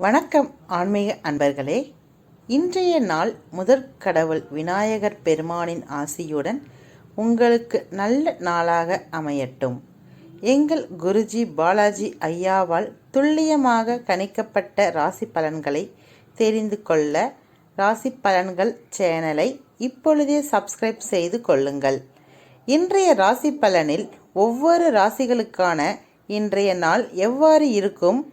வணக்கம் ஆன்மீக அன்பர்களே. இன்றைய நாள் முதற் கடவுள் விநாயகர் பெருமானின் ஆசியுடன் உங்களுக்கு நல்ல நாளாக அமையட்டும். எங்கள் குருஜி பாலாஜி ஐயாவால் துல்லியமாக கணிக்கப்பட்ட ராசி பலன்களை தெரிந்து கொள்ள ராசி பலன்கள் சேனலை இப்பொழுதே சப்ஸ்கிரைப் செய்து கொள்ளுங்கள். இன்றைய ராசி பலனில் ஒவ்வொரு ராசிகளுக்கான இன்றைய நாள் எவ்வாறு இருக்கும்?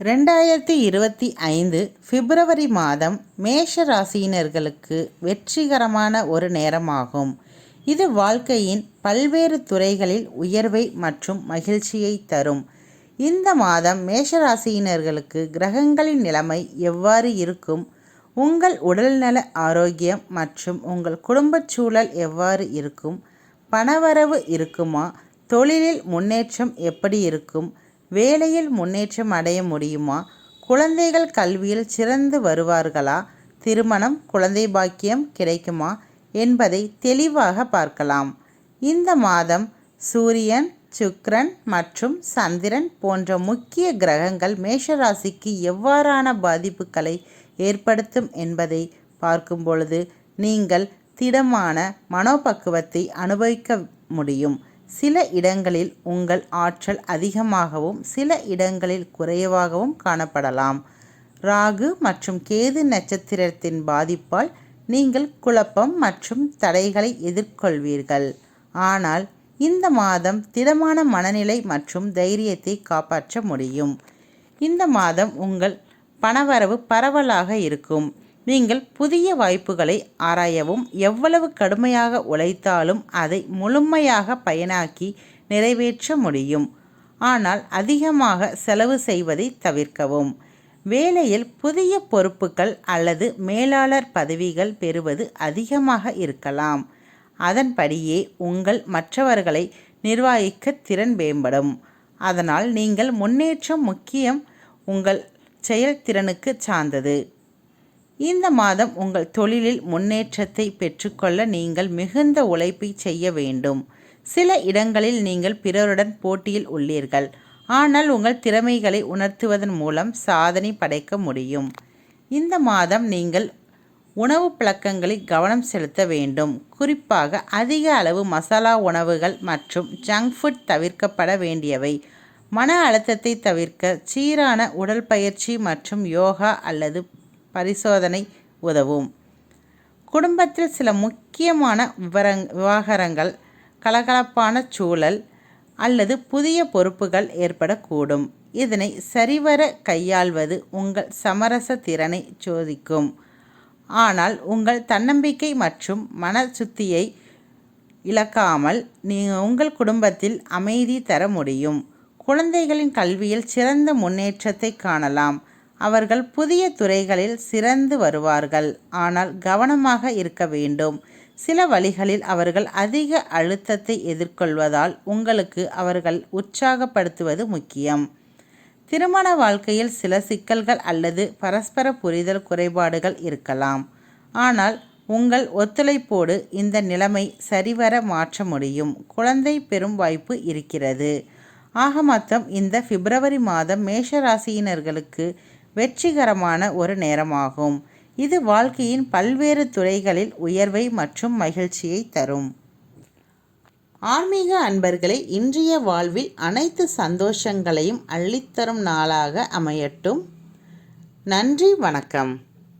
ரெண்டாயிரத்தி இருபத்தி ஐந்து பிப்ரவரி மாதம் மேஷ ராசியினர்களுக்கு வெற்றிகரமான ஒரு நேரமாகும். இது வாழ்க்கையின் பல்வேறு துறைகளில் உயர்வை மற்றும் மகிழ்ச்சியை தரும். இந்த மாதம் மேஷராசியினர்களுக்கு கிரகங்களின் நிலைமை எவ்வாறு இருக்கும்? உங்கள் உடல்நல ஆரோக்கியம் மற்றும் உங்கள் குடும்பச் சூழல் எவ்வாறு இருக்கும்? பணவரவு இருக்குமா? தொழிலில் முன்னேற்றம் எப்படி இருக்கும்? வேலையில் முன்னேற்றம் அடைய முடியுமா? குழந்தைகள் கல்வியில் சிறந்து வருவார்களா? திருமணம் குழந்தை பாக்கியம் கிடைக்குமா? என்பதை தெளிவாக பார்க்கலாம். இந்த மாதம் சூரியன் சுக்ரன் மற்றும் சந்திரன் போன்ற முக்கிய கிரகங்கள் மேஷராசிக்கு எவ்வாறான பாதிப்புகளை ஏற்படுத்தும் என்பதை பார்க்கும் பொழுது நீங்கள் திடமான மனோபக்குவத்தை அனுபவிக்க முடியும். சில இடங்களில் உங்கள் ஆற்றல் அதிகமாகவும் சில இடங்களில் குறைவாகவும் காணப்படலாம். ராகு மற்றும் கேது நட்சத்திரத்தின் பாதிப்பால் நீங்கள் குழப்பம் மற்றும் தடைகளை எதிர்கொள்வீர்கள். ஆனால் இந்த மாதம் திடமான மனநிலை மற்றும் தைரியத்தை காப்பாற்ற முடியும். இந்த மாதம் உங்கள் பணவரவு பரவலாக இருக்கும். நீங்கள் புதிய வாய்ப்புகளை ஆராயவும் எவ்வளவு கடுமையாக உழைத்தாலும் அதை முழுமையாக பயனாக்கி நிறைவேற்ற முடியும். ஆனால் அதிகமாக செலவு செய்வதை தவிர்க்கவும். வேலையில் புதிய பொறுப்புகள் அல்லது மேலாளர் பதவிகள் பெறுவது அதிகமாக இருக்கலாம். அதன்படியே உங்கள் மற்றவர்களை நிர்வகிக்க திறன் மேம்படும். அதனால் நீங்கள் முன்னேற்றம் முக்கியம் உங்கள் செயல்திறனுக்கு சார்ந்தது. இந்த மாதம் உங்கள் தொழிலில் முன்னேற்றத்தை பெற்றுக்கொள்ள நீங்கள் மிகுந்த உழைப்பை செய்ய வேண்டும். சில இடங்களில் நீங்கள் பிறருடன் போட்டியில் உள்ளீர்கள். ஆனால் உங்கள் திறமைகளை உணர்த்துவதன் மூலம் சாதனை படைக்க முடியும். இந்த மாதம் நீங்கள் உணவு பழக்கங்களில் கவனம் செலுத்த வேண்டும். குறிப்பாக அதிக அளவு மசாலா உணவுகள் மற்றும் ஜங்க் ஃபுட் தவிர்க்கப்பட வேண்டியவை. மன அழுத்தத்தை தவிர்க்க சீரான உடல் பயிற்சி மற்றும் யோகா அல்லது பரிசோதனை உதவும். குடும்பத்தில் சில முக்கியமான விவரங் விவகாரங்கள் கலகலப்பான சூழல் அல்லது புதிய பொறுப்புகள் ஏற்படக்கூடும். இதனை சரிவர கையாள்வது உங்கள் சமரச திறனை சோதிக்கும். ஆனால் உங்கள் தன்னம்பிக்கை மற்றும் மன சுத்தியை இழக்காமல் நீ உங்கள் குடும்பத்தில் அமைதி தர முடியும். குழந்தைகளின் கல்வியில் சிறந்த முன்னேற்றத்தை காணலாம். அவர்கள் புதிய துறைகளில் சிறந்து வருவார்கள். ஆனால் கவனமாக இருக்க வேண்டும். சில வழிகளில் அவர்கள் அதிக அழுத்தத்தை எதிர்கொள்வதால் உங்களுக்கு அவர்கள் உற்சாகப்படுத்துவது முக்கியம். திருமண வாழ்க்கையில் சில சிக்கல்கள் அல்லது பரஸ்பர புரிதல் குறைபாடுகள் இருக்கலாம். ஆனால் உங்கள் ஒத்துழைப்போடு இந்த நிலைமை சரிவர மாற்ற முடியும். குழந்தை பெறும் வாய்ப்பு இருக்கிறது. ஆக மொத்தம் இந்த பிப்ரவரி மாதம் மேஷராசியினர்களுக்கு வெற்றிகரமான ஒரு நேரமாகும். இது வாழ்க்கையின் பல்வேறு துறைகளில் உயர்வை மற்றும் மகிழ்ச்சியை தரும். ஆன்மீக அன்பர்களை இன்றைய வாழ்வில் அனைத்து சந்தோஷங்களையும் அள்ளித்தரும் நாளாக அமையட்டும். நன்றி வணக்கம்.